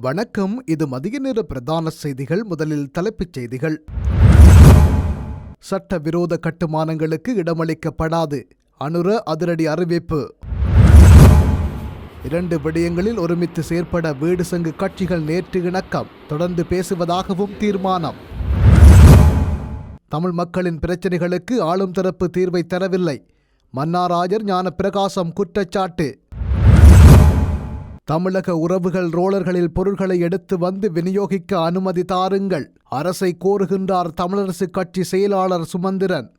வணக்கம். இது மதிய நேர பிரதான செய்திகள். முதலில் தலைப்புச் செய்திகள். சட்டவிரோத கட்டுமானங்களுக்கு இடமளிக்கப்படாது. அனுர அதிரடி அறிவிப்பு. இரண்டு விடயங்களில் ஒருமித்து செயற்பட வீடு சங்கு கட்சிகள் நேற்று இணக்கம். தொடர்ந்து பேசுவதாகவும் தீர்மானம். தமிழ் மக்களின் பிரச்சினைகளுக்கு ஆளும் தரப்பு தீர்வை தரவில்லை. மன்னாராயர் ஞான பிரகாசம் குற்றச்சாட்டு. தமிழக உறவுகள் ரோலர்களில் பொருட்களை எடுத்து வந்து விநியோகிக்க அனுமதி தாருங்கள் அரசை கோருகின்றார் தமிழரசு கட்சி செயலாளர் சுமந்திரன்.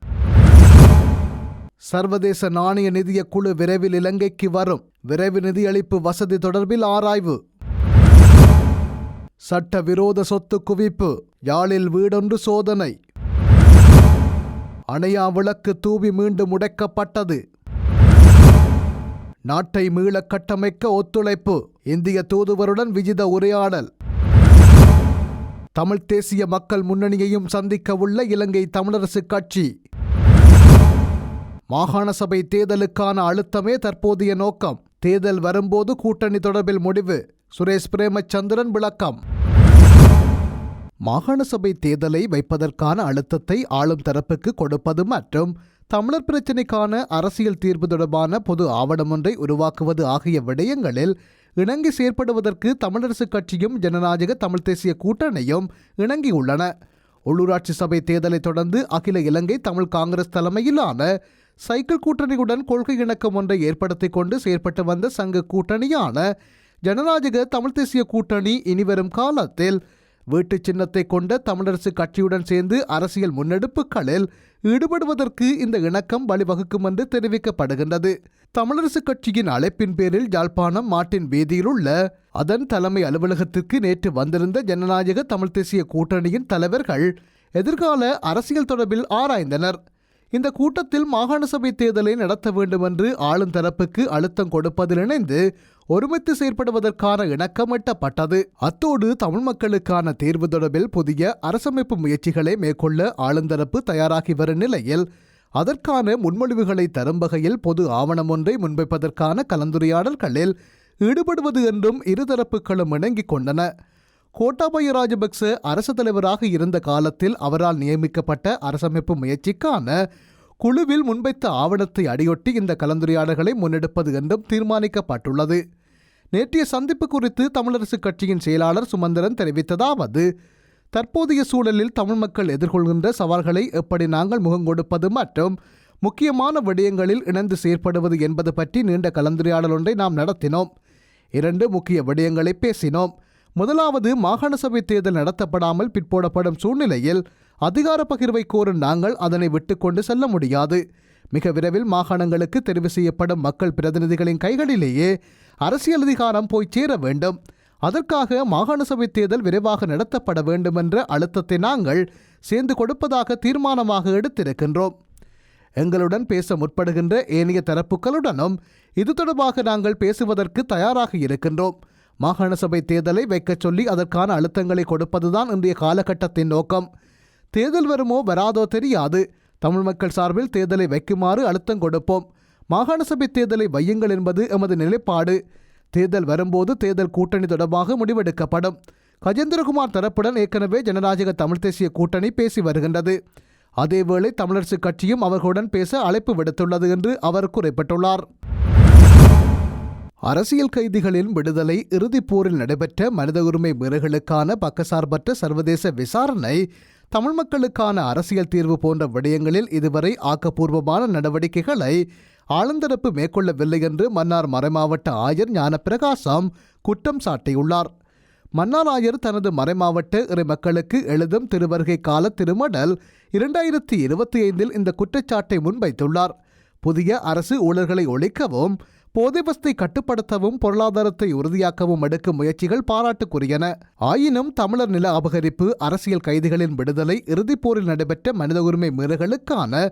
சர்வதேச நாணய நிதிய குழு விரைவில் இலங்கைக்கு வரும் விரைவு நிதியளிப்பு வசதி தொடர்பில் ஆராய்வு. சட்டவிரோத சொத்து குவிப்பு யாழில் வீடொன்று சோதனை. அணையா விளக்கு தூவி மீண்டும் உடைக்கப்பட்டது. நாட்டை மீள கட்டமைக்க ஒத்துழைப்பு. இந்திய தூதுவருடன் விஜித உரையாடல். தமிழ்த் தேசிய மக்கள் முன்னணியையும் சந்திக்க உள்ள இலங்கை தமிழரசுக் கட்சி. மாகாண சபை தேர்தலுக்கான அழுத்தமே தற்போதைய நோக்கம். தேர்தல் வரும்போது கூட்டணி தொடர்பில் முடிவு. சுரேஷ் பிரேமச்சந்திரன் விளக்கம். மாகாண சபை தேர்தலை வைப்பதற்கான அழுத்தத்தை ஆளும் தரப்புக்கு கொடுப்பது மற்றும் தமிழர் பிரச்சினைக்கான அரசியல் தீர்வு தொடர்பான பொது ஆவணம் ஒன்றை உருவாக்குவது ஆகிய விடயங்களில் இணங்கி செயற்படுவதற்கு தமிழரசுக் கட்சியும் ஜனநாயக தமிழ் தேசிய கூட்டணியும் இணங்கியுள்ளன. உள்ளூராட்சி சபை தேர்தலை தொடர்ந்து அகில இலங்கை தமிழ் காங்கிரஸ் தலைமையிலான சைக்கிள் கூட்டணியுடன் கொள்கை இணக்கம் ஒன்றை ஏற்படுத்தி கொண்டு செயற்பட்டு வந்த சங்க கூட்டணியான ஜனநாயக தமிழ் தேசிய கூட்டணி இனிவரும் காலத்தில் வீட்டு சின்னத்தை கொண்ட தமிழரசு கட்சியுடன் சேர்ந்து அரசியல் முன்னெடுப்புகளில் ஈடுபடுவதற்கு இந்த இணக்கம் வழிவகுக்கும் என்று தெரிவிக்கப்படுகின்றது. தமிழரசு கட்சியின் அழைப்பின் பேரில் யாழ்ப்பாணம் மாட்டின் வீதியில் உள்ள அதன் தலைமை அலுவலகத்திற்கு நேற்று வந்திருந்த ஜனநாயக தமிழ் தேசிய கூட்டணியின் தலைவர்கள் எதிர்கால அரசியல் தொடர்பில் ஆராய்ந்தனர். இந்த கூட்டத்தில் மாகாண சபை தேர்தலை நடத்த வேண்டும் என்று ஆளும் தரப்புக்கு அழுத்தம் கொடுப்பதில் இணைந்து ஒருமித்து செயற்படுவதற்கான இணக்கம் எட்டப்பட்டது. அத்தோடு தமிழ் மக்களுக்கான தேர்வு தொடர்பில் புதிய அரசமைப்பு முயற்சிகளை மேற்கொள்ள ஆளுந்தரப்பு தயாராகி வரும் நிலையில் அதற்கான முன்மொழிவுகளை தரும் வகையில் பொது ஆவணம் ஒன்றை முன்வைப்பதற்கான கலந்துரையாடல்களில் ஈடுபடுவது என்றும் இருதரப்புகளும் இணங்கிக் கொண்டன. கோட்டாபய ராஜபக்ச அரசு தலைவராக இருந்த காலத்தில் அவரால் நியமிக்கப்பட்ட அரசமைப்பு முயற்சிக்கான குழுவில் முன்வைத்த ஆவணத்தை அடியொட்டி இந்த கலந்துரையாடல்களை முன்னெடுப்பது என்றும் தீர்மானிக்கப்பட்டுள்ளது. நேற்றைய சந்திப்பு குறித்து தமிழரசு கட்சியின் செயலாளர் சுமந்திரன் தெரிவித்ததாவது தற்போதைய சூழலில் தமிழ் மக்கள் எதிர்கொள்கின்ற சவால்களை எப்படி நாங்கள் முகங்கொடுப்பது மற்றும் முக்கியமான விடயங்களில் இணைந்து செயற்படுவது என்பது பற்றி நீண்ட கலந்துரையாடல் ஒன்றை நாம் நடத்தினோம். இரண்டு முக்கிய விடயங்களை பேசினோம். முதலாவது மாகாண சபை தேர்தல் நடத்தப்படாமல் பிற்போடப்படும் சூழ்நிலையில் அதிகார பகிர்வை கோரும் நாங்கள் அதனை விட்டுக்கொண்டு செல்ல முடியாது. மிக விரைவில் மாகாணங்களுக்கு தெரிவு செய்யப்படும் மக்கள் பிரதிநிதிகளின் கைகளிலேயே அரசியல் அதிகாரம் போய் சேர வேண்டும். அதற்காக மாகாண சபை தேர்தல் விரைவாக நடத்தப்பட வேண்டும் என்ற அழுத்தத்தை நாங்கள் சேர்ந்து கொடுப்பதாக தீர்மானமாக எடுத்திருக்கின்றோம். எங்களுடன் பேச முற்படுகின்ற ஏனைய தரப்புகளுடனும் இது தொடர்பாக நாங்கள் பேசுவதற்கு தயாராக இருக்கின்றோம். மாகாண சபை தேர்தலை வைக்கச் சொல்லி அதற்கான அழுத்தங்களை கொடுப்பதுதான் இன்றைய காலகட்டத்தின் நோக்கம். தேர்தல் வருமோ வராதோ தெரியாது. தமிழ் மக்கள் சார்பில் தேர்தலை வைக்குமாறு அழுத்தம் கொடுப்போம். மாகாண சபை தேர்தலை வையுங்கள் என்பது எமது நிலைப்பாடு. தேர்தல் வரும்போது தேர்தல் கூட்டணி தொடர்பாக முடிவெடுக்கப்படும். கஜேந்திரகுமார் தரப்புடன் ஏற்கனவே ஜனநாயக தமிழ் தேசிய கூட்டணி பேசி வருகின்றது. அதேவேளை தமிழரசுக் கட்சியும் அவர்களுடன் பேச அழைப்பு விடுத்துள்ளது என்று அவர் குறிப்பிட்டுள்ளார். அரசியல் கைதிகளின் விடுதலை இறுதிப் போரில் நடைபெற்ற மனித உரிமை மீறல்களுக்கான பக்கசார்பற்ற சர்வதேச விசாரணை தமிழ் மக்களுக்கான அரசியல் தீர்வு போன்ற விடயங்களில் இதுவரை ஆக்கப்பூர்வமான நடவடிக்கைகளை ஆளுந்தரப்பு மேற்கொள்ளவில்லை என்று மன்னார் மறைமாவட்ட ஆயர் ஞானப்பிரகாசம் குற்றம் சாட்டியுள்ளார். மன்னார் ஆயர் தனது மறைமாவட்ட இறை மக்களுக்கு எழுதும் திருவருகை கால திருமடல் இரண்டாயிரத்தி இருபத்தி ஐந்தில் இந்த குற்றச்சாட்டை முன்வைத்துள்ளார். புதிய அரசு ஊழல்களை ஒழிக்கவும் போதைவஸ்தை கட்டுப்படுத்தவும் பொருளாதாரத்தை உறுதியாக்கவும் எடுக்கும் முயற்சிகள் பாராட்டுக்குரியன. ஆயினும் தமிழர் நில அபகரிப்பு அரசியல் கைதிகளின் விடுதலை இறுதிப் போரில் நடைபெற்ற மனித உரிமை மீறல்களுக்கான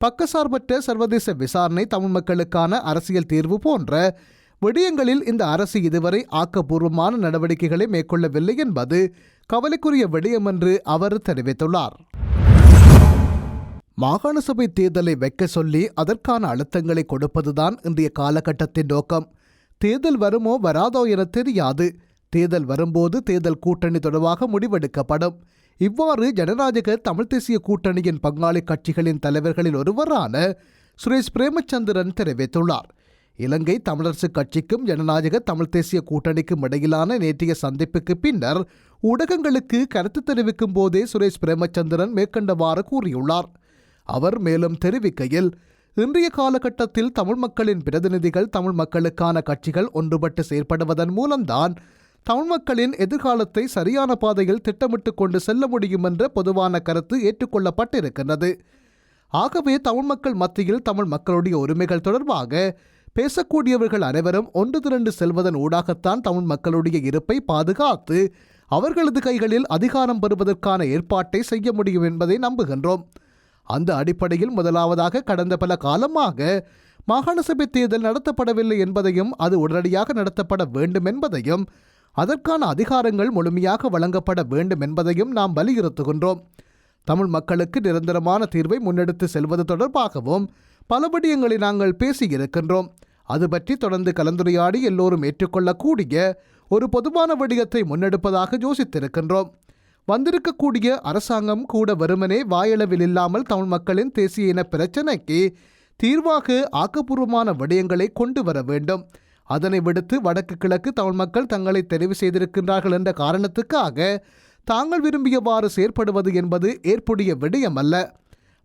பக்கசார்பற்ற சர்வதேச விசாரணை தமிழ் மக்களுக்கான அரசியல் தீர்வு போன்ற விடயங்களில் இந்த அரசு இதுவரை ஆக்கப்பூர்வமான நடவடிக்கைகளை மேற்கொள்ளவில்லை என்பது கவலைக்குரிய விடயம் என்று அவர் தெரிவித்துள்ளார். மாகாண சபை தேர்தலை வைக்க சொல்லி அதற்கான அழுத்தங்களை கொடுப்பதுதான் இன்றைய காலகட்டத்தின் நோக்கம். தேர்தல் வருமோ வராதோ என தெரியாது. தேர்தல் வரும்போது தேர்தல் கூட்டணி தொடர்பாக முடிவெடுக்கப்படும். இவ்வாறு ஜனநாயக தமிழ் தேசிய கூட்டணியின் பங்காளி கட்சிகளின் தலைவர்களில் ஒருவரான சுரேஷ் பிரேமச்சந்திரன் தெரிவித்துள்ளார். இலங்கை தமிழரசுக் கட்சிக்கும் ஜனநாயக தமிழ் தேசிய கூட்டணிக்கும் இடையிலான நேற்றைய சந்திப்புக்கு பின்னர் ஊடகங்களுக்கு கருத்து தெரிவிக்கும் போதே சுரேஷ் பிரேமச்சந்திரன் மேற்கண்டவாறு கூறியுள்ளார். அவர் மேலும் தெரிவிக்கையில் இன்றைய காலகட்டத்தில் தமிழ் மக்களின் பிரதிநிதிகள் தமிழ் மக்களுக்கான கட்சிகள் ஒன்றுபட்டு செயற்படுவதன் மூலம்தான் தமிழ் மக்களின் எதிர்காலத்தை சரியான பாதையில் திட்டமிட்டு கொண்டு செல்ல முடியும் என்ற பொதுவான கருத்து ஏற்றுக்கொள்ளப்பட்டிருக்கின்றது. ஆகவே தமிழ் மக்கள் மத்தியில் தமிழ் மக்களுடைய உரிமைகள் தொடர்பாக பேசக்கூடியவர்கள் அனைவரும் ஒன்று திரண்டு செல்வதன் ஊடாகத்தான் தமிழ் மக்களுடைய இருப்பை பாதுகாத்து அவர்களது கைகளில் அதிகாரம் பெறுவதற்கான ஏற்பாட்டை செய்ய முடியும் என்பதை நம்புகின்றோம். அந்த அடிப்படையில் முதலாவதாக கடந்த பல காலமாக மாகாண சபை தேர்தல் நடத்தப்படவில்லை என்பதையும் அது உடனடியாக நடத்தப்பட வேண்டும் என்பதையும் அதற்கான அதிகாரங்கள் முழுமையாக வழங்கப்பட வேண்டும் என்பதையும் நாம் வலியுறுத்துகின்றோம். தமிழ் மக்களுக்கு நிரந்தரமான தீர்வை முன்னெடுத்து செல்வது தொடர்பாகவும் பல விடயங்களை நாங்கள் பேசியிருக்கின்றோம். அது பற்றி தொடர்ந்து கலந்துரையாடி எல்லோரும் ஏற்றுக்கொள்ளக்கூடிய ஒரு பொதுவான விடயத்தை முன்னெடுப்பதாக யோசித்திருக்கின்றோம். வந்திருக்கக்கூடிய அரசாங்கம் கூட வருமனே வாயளவில் இல்லாமல் தமிழ் மக்களின் தேசிய இன பிரச்சினைக்கு தீர்வாக ஆக்கப்பூர்வமான விடயங்களை கொண்டு வர வேண்டும். அதனை விடுத்து வடக்கு கிழக்கு தமிழ் மக்கள் தங்களை தெரிவு செய்திருக்கின்றார்கள் என்ற காரணத்துக்காக தாங்கள் விரும்பியவாறு செயற்படுவது என்பது ஏற்புடைய விடயமல்ல.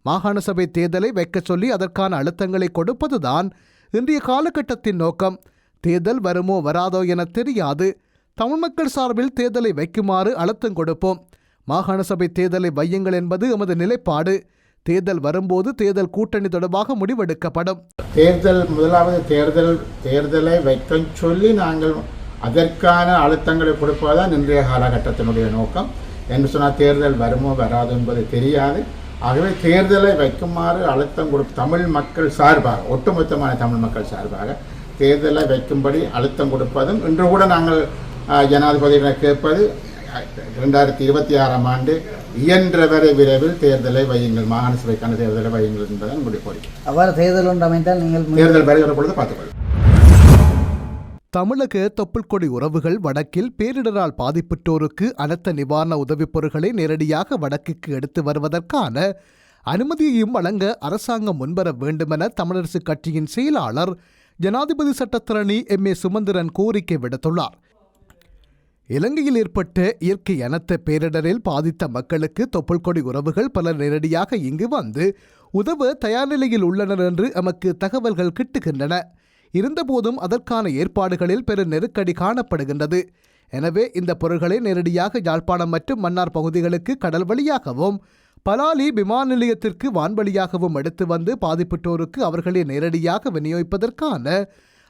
மாகாண சபை தேர்தலை வைக்கச் சொல்லி அதற்கான அழுத்தங்களை கொடுப்பதுதான் இன்றைய காலகட்டத்தின் நோக்கம். தேர்தல் வருமோ வராதோ என தெரியாது. தமிழ் மக்கள் சார்பில் தேர்தலை வைக்குமாறு அழுத்தம் கொடுப்போம். மாகாண சபை தேர்தலை வையுங்கள் என்பது எமது நிலைப்பாடு. தேர்தல் வரும்போது தேர்தல் கூட்டணி தொடர்பாக முடிவெடுக்கப்படும். தேர்தல் முதலாவது தேர்தல் தேர்தலை வைக்க சொல்லி நாங்கள் அதற்கான அழுத்தங்களை கொடுப்பதுதான் இன்றைய காலகட்டத்தினுடைய நோக்கம். என்று சொன்னால் தேர்தல் வருமோ வராது என்பது தெரியாது. ஆகவே தேர்தலை வைக்குமாறு அழுத்தம் கொடு தமிழ் மக்கள் சார்பாக ஒட்டுமொத்தமான தமிழ் மக்கள் சார்பாக தேர்தலை வைக்கும்படி அழுத்தம் கொடுப்பதும் இன்று கூட நாங்கள் ஜனாதிபதியிடம் கேட்பது ரெண்டாயிரத்தி இருபத்தி ஆறாம் ஆண்டு இயன்றவரை விரைவில் தேர்தலை வையுங்கள் மாகாண சபைக்கான தேர்தலை வையுங்கள் என்பதன் நம்முடைய கோரிக்கை அவ்வாறு தேர்தல் ஒன்று அமைந்தால் நீங்கள் தேர்தல் வருகிற பொழுது பார்த்துக்கொள்ளும் தமிழக தொப்புள்கொடி உறவுகள் வடக்கில் பேரிடரால் பாதிப்புற்றோருக்கு அனர்த்த நிவாரண உதவிப் பொருட்களை நேரடியாக வடக்குக்கு எடுத்து வருவதற்கான அனுமதியையும் வழங்க அரசாங்கம் முன்வர வேண்டுமென தமிழரசுக் கட்சியின் செயலாளர் ஜனாதிபதி சட்டத்தரணி எம் ஏ சுமந்திரன் கோரிக்கை விடுத்துள்ளார். இலங்கையில் ஏற்பட்ட இயற்கை அனர்த்த பேரிடரில் பாதித்த மக்களுக்கு தொப்புள்கொடி உறவுகள் பலர் நேரடியாக இங்கு வந்து உதவ தயார் நிலையில் உள்ளனர் என்று எமக்கு தகவல்கள் கிட்டுகின்றன. இருந்தபோதும் அதற்கான ஏற்பாடுகளில் பெரும் நெருக்கடி காணப்படுகின்றது. எனவே இந்த பொருட்களை நேரடியாக யாழ்ப்பாணம் மற்றும் மன்னார் பகுதிகளுக்கு கடல் வழியாகவும் பலாலி விமான நிலையத்திற்கு வான்வழியாகவும் எடுத்து வந்து பாதிப்புற்றோருக்கு அவர்களை நேரடியாக விநியோகிப்பதற்கான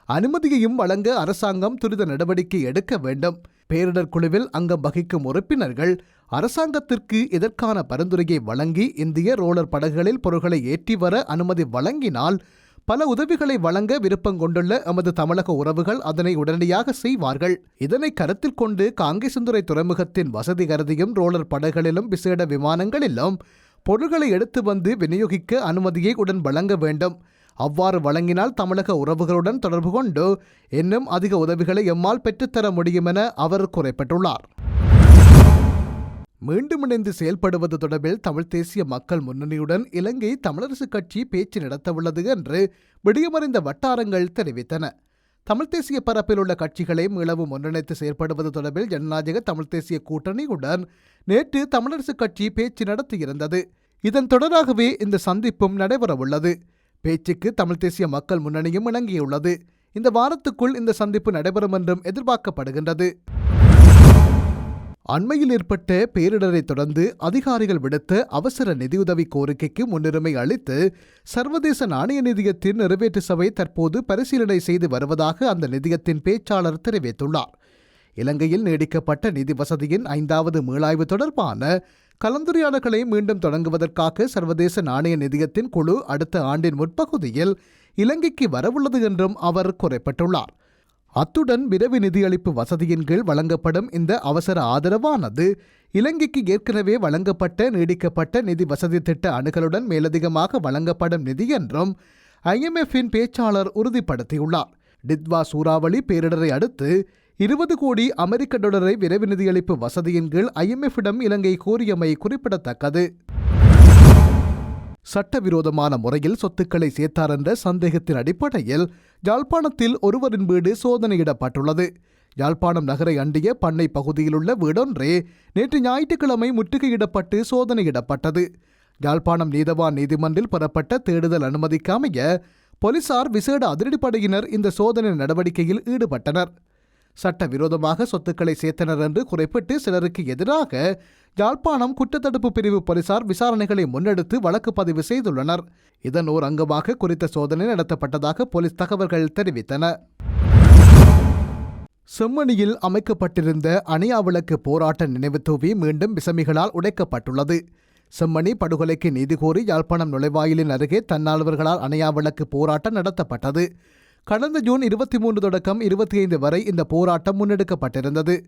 அனுமதியையும் வழங்க அரசாங்கம் துரித நடவடிக்கை எடுக்க வேண்டும். பேரிடர் குழுவில் அங்கம் வகிக்கும் உறுப்பினர்கள் அரசாங்கத்திற்கு இதற்கான பரிந்துரையை வழங்கி இந்திய ரோலர் படகுகளில் பொருட்களை ஏற்றி வர அனுமதி வழங்கினால் பல உதவிகளை வழங்க விருப்பம் கொண்டுள்ள எமது தமிழக உறவுகள் அதனை உடனடியாக செய்வார்கள். இதனை கருத்தில் கொண்டு காங்கேசந்துறை துறைமுகத்தின் வசதி கருதியும் ரோலர் படகுகளிலும் விசேட விமானங்களிலும் பொருட்களை எடுத்து வந்து விநியோகிக்க அனுமதியை உடன் வழங்க வேண்டும். அவ்வாறு வழங்கினால் தமிழக உறவுகளுடன் தொடர்பு கொண்டு இன்னும் அதிக உதவிகளை எம்மால் பெற்றுத்தர முடியும் என அவர் குறிப்பிட்டுள்ளார். மீண்டும் இணைந்து செயல்படுவது தொடர்பில் தமிழ் தேசிய மக்கள் முன்னணியுடன் இலங்கை தமிழரசுக் கட்சி பேச்சு நடத்தவுள்ளது என்று விடியமறிந்த வட்டாரங்கள் தெரிவித்தன. தமிழ் தேசிய பரப்பில் உள்ள கட்சிகளை மீளவும் ஒன்றிணைத்து செயற்படுவது தொடர்பில் ஜனநாயக தமிழ் தேசிய கூட்டணியுடன் நேற்று தமிழரசுக் கட்சி பேச்சு நடத்தியிருந்தது. இதன் தொடராகவே இந்த சந்திப்பும் நடைபெறவுள்ளது. பேச்சுக்கு தமிழ் தேசிய மக்கள் முன்னணியும் இணங்கியுள்ளது. இந்த வாரத்துக்குள் இந்த சந்திப்பு நடைபெறும் என்றும் எதிர்பார்க்கப்படுகின்றது. அண்மையில் ஏற்பட்ட பேரிடரை தொடர்ந்து அதிகாரிகள் விடுத்த அவசர நிதியுதவி கோரிக்கைக்கு முன்னுரிமை அளித்து சர்வதேச நாணய நிதியத்தின் நிறைவேற்று சபை தற்போது பரிசீலனை செய்து வருவதாக அந்த நிதியத்தின் பேச்சாளர் தெரிவித்துள்ளார். இலங்கையில் நீடிக்கப்பட்ட நிதி வசதியின் ஐந்தாவது மீளாய்வு தொடர்பான கலந்துரையாடல்களை மீண்டும் தொடங்குவதற்காக சர்வதேச நாணய நிதியத்தின் குழு அடுத்த ஆண்டின் முற்பகுதியில் இலங்கைக்கு வரவுள்ளது என்றும் அவர் குறிப்பிட்டுள்ளார். அத்துடன் விரைவு நிதியளிப்பு வசதியின் கீழ் வழங்கப்படும் இந்த அவசர ஆதரவானது இலங்கைக்கு ஏற்கனவே வழங்கப்பட்ட நீடிக்கப்பட்ட நிதி வசதி திட்ட அணுகளுடன் மேலதிகமாக வழங்கப்படும் நிதி என்றும் ஐஎம்எஃப்பின் பேச்சாளர் உறுதிப்படுத்தியுள்ளார். டித்வா சூறாவளி பேரிடரை அடுத்து இருபது கோடி அமெரிக்க டாலரை விரைவு நிதியளிப்பு வசதியின் கீழ் ஐஎம்எஃபிடம் இலங்கை கோரியமை குறிப்பிடத்தக்கது. சட்டவிரோதமான முறையில் சொத்துக்களை சேர்த்தார் என்ற சந்தேகத்தின் அடிப்படையில் யாழ்ப்பாணத்தில் ஒருவரின் வீடு சோதனையிடப்பட்டுள்ளது. யாழ்ப்பாணம் நகரை அண்டிய பண்ணை பகுதியிலுள்ள வீடொன்றே நேற்று ஞாயிற்றுக்கிழமை முற்றுகையிடப்பட்டு சோதனையிடப்பட்டது. யாழ்ப்பாணம் நீதவான் நீதிமன்றில் பெறப்பட்ட தேடுதல் அனுமதிக்காமைய போலீசார் விசேட அதிரடிப்படையினர் இந்த சோதனை நடவடிக்கையில் ஈடுபட்டனர். சட்டவிரோதமாக சொத்துக்களை சேர்த்தனர் என்று குறிப்பிட்டு சிலருக்கு எதிராக யாழ்ப்பாணம் குற்றத்தடுப்பு பிரிவு போலீசார் விசாரணைகளை முன்னெடுத்து வழக்கு பதிவு செய்துள்ளனர். இதன் ஓர் அங்கமாக குறித்த சோதனை நடத்தப்பட்டதாக போலீஸ் தகவல்கள் தெரிவித்தன. செம்மணியில் அமைக்கப்பட்டிருந்த அணியாவிளக்கு போராட்ட நினைவு தூவி மீண்டும் விசமிகளால் உடைக்கப்பட்டுள்ளது. செம்மணி படுகொலைக்கு நீதி கோரி யாழ்ப்பாணம் நுழைவாயிலின் அருகே தன்னார்வர்களால் அணையாவிளக்கு போராட்டம் நடத்தப்பட்டது. கடந்த ஜூன் இருபத்தி மூன்று தொடக்கம் இருபத்தி ஐந்து வரை இந்த போராட்டம் முன்னெடுக்கப்பட்டிருந்தது.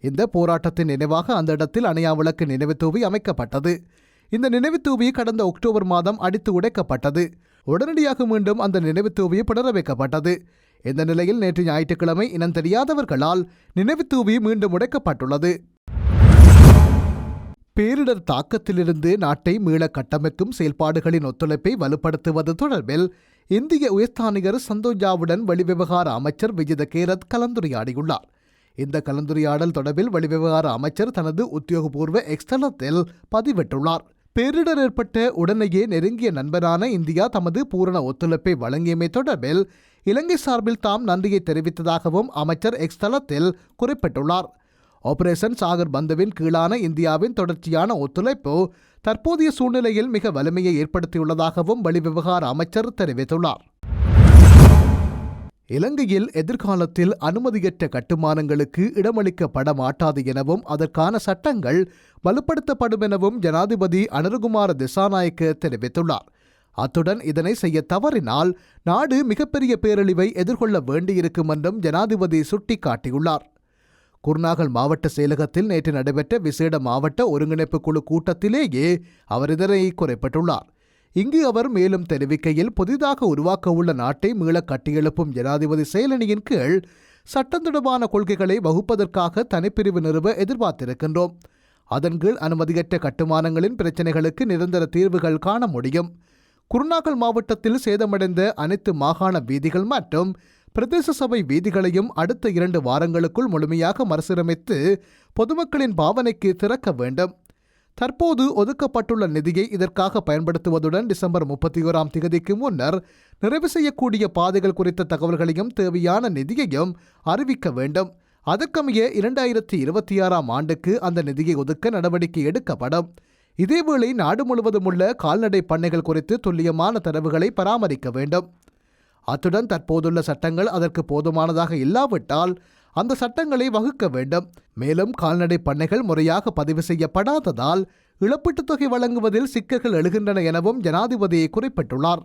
இந்த போராட்டத்தின் நினைவாக அந்த இடத்தில் அணையாவிளக்கு நினைவுத்தூவி அமைக்கப்பட்டது. இந்த நினைவுத்தூவி கடந்த அக்டோபர் மாதம் அடித்து உடைக்கப்பட்டது. உடனடியாக மீண்டும் அந்த நினைவுத்தூவி தூவி வைக்கப்பட்டது இந்த நிலையில் நேற்று ஞாயிற்றுக்கிழமை இனம் தெரியாதவர்களால் நினைவுத்தூவி மீண்டும் உடைக்கப்பட்டுள்ளது. பேரிடர் தாக்கத்திலிருந்து நாட்டை மீள கட்டமைக்கும் செயல்பாடுகளின் ஒத்துழைப்பை வலுப்படுத்துவது தொடர்பில் இந்திய உயர்ஸ்தானிகர் சந்தோஜாவுடன் வெளிவிவகார அமைச்சர் விஜித கேரத் கலந்துரையாடியுள்ளார். இந்த கலந்துரையாடல் தொடர்பில் வெளிவிவகார அமைச்சர் தனது உத்தியோகபூர்வ எக்ஸ்தலத்தில் பதிவிட்டுள்ளார். பேரிடர் ஏற்பட்ட உடனேயே நெருங்கிய நண்பரான இந்தியா தமது பூரண ஒத்துழைப்பை வழங்கியமை தொடர்பில் இலங்கை சார்பில் தாம் நன்றியை தெரிவித்ததாகவும் அமைச்சர் எக்ஸ்தலத்தில் குறிப்பிட்டுள்ளார். ஆபரேஷன் சாகர் பந்துவின் கீழான இந்தியாவின் தொடர்ச்சியான ஒத்துழைப்பு தற்போதைய சூழ்நிலையில் மிக வலிமையை ஏற்படுத்தியுள்ளதாகவும் வெளிவிவகார அமைச்சர் தெரிவித்துள்ளார். இலங்கையில் எதிர்காலத்தில் அனுமதியற்ற கட்டுமானங்களுக்கு இடமளிக்கப்பட மாட்டாது எனவும் அதற்கான சட்டங்கள் வலுப்படுத்தப்படும் எனவும் ஜனாதிபதி அனுருகுமார திசாநாயக்க தெரிவித்துள்ளார். அத்துடன் இதனை செய்ய தவறினால் நாடு மிகப்பெரிய பேரழிவை எதிர்கொள்ள வேண்டியிருக்கும் என்றும் ஜனாதிபதி சுட்டிக்காட்டியுள்ளார். குருநாகல் மாவட்ட செயலகத்தில் நேற்று நடைபெற்ற விசேட மாவட்ட ஒருங்கிணைப்பு குழு கூட்டத்திலேயே அவர் இதனை குறைப்பட்டுள்ளார். இங்கு அவர் மேலும் தெரிவிக்கையில் புதிதாக உருவாக்க உள்ள நாட்டை மீள கட்டியெழுப்பும் ஜனாதிபதி செயலணியின் கீழ் சட்டம் தொடர்பான கொள்கைகளை வகுப்பதற்காக தனிப்பிரிவு நிறுவ எதிர்பார்த்திருக்கின்றோம். அதன் கீழ் அனுமதியற்ற கட்டுமானங்களின் பிரச்சினைகளுக்கு நிரந்தர தீர்வுகள் காண முடியும். குருநாகல் மாவட்டத்தில் சேதமடைந்த அனைத்து மாகாண வீதிகள் மற்றும் பிரதேச சபை வீதிகளையும் அடுத்த இரண்டு வாரங்களுக்குள் முழுமையாக மறுசீரமைத்து பொதுமக்களின் பாவனைக்கு திறக்க வேண்டும். தற்போது ஒதுக்கப்பட்டுள்ள நிதியை இதற்காக பயன்படுத்துவதுடன் டிசம்பர் முப்பத்தி ஓராம் திகதிக்கு முன்னர் நிறைவு செய்யக்கூடிய பாதைகள் குறித்த தகவல்களையும் தேவையான நிதியையும் அறிவிக்க வேண்டும். அதற்கமைய இரண்டாயிரத்தி இருபத்தி ஆறாம் ஆண்டுக்கு அந்த நிதியை ஒதுக்க நடவடிக்கை எடுக்கப்படும். இதேவேளை நாடு முழுவதும் உள்ள கால்நடை பண்ணைகள் குறித்து துல்லியமான தரவுகளை பராமரிக்க வேண்டும். அத்துடன் தற்போதுள்ள சட்டங்கள் அதற்கு போதுமானதாக இல்லாவிட்டால் அந்த சட்டங்களை வகுக்க வேண்டும். மேலும் கால்நடை பண்ணைகள் முறையாக பதிவு செய்யப்படாததால் இழப்பீட்டுத் தொகை வழங்குவதில் சிக்கல்கள் எழுகின்றன எனவும் ஜனாதிபதி குறிப்பிட்டுள்ளார்.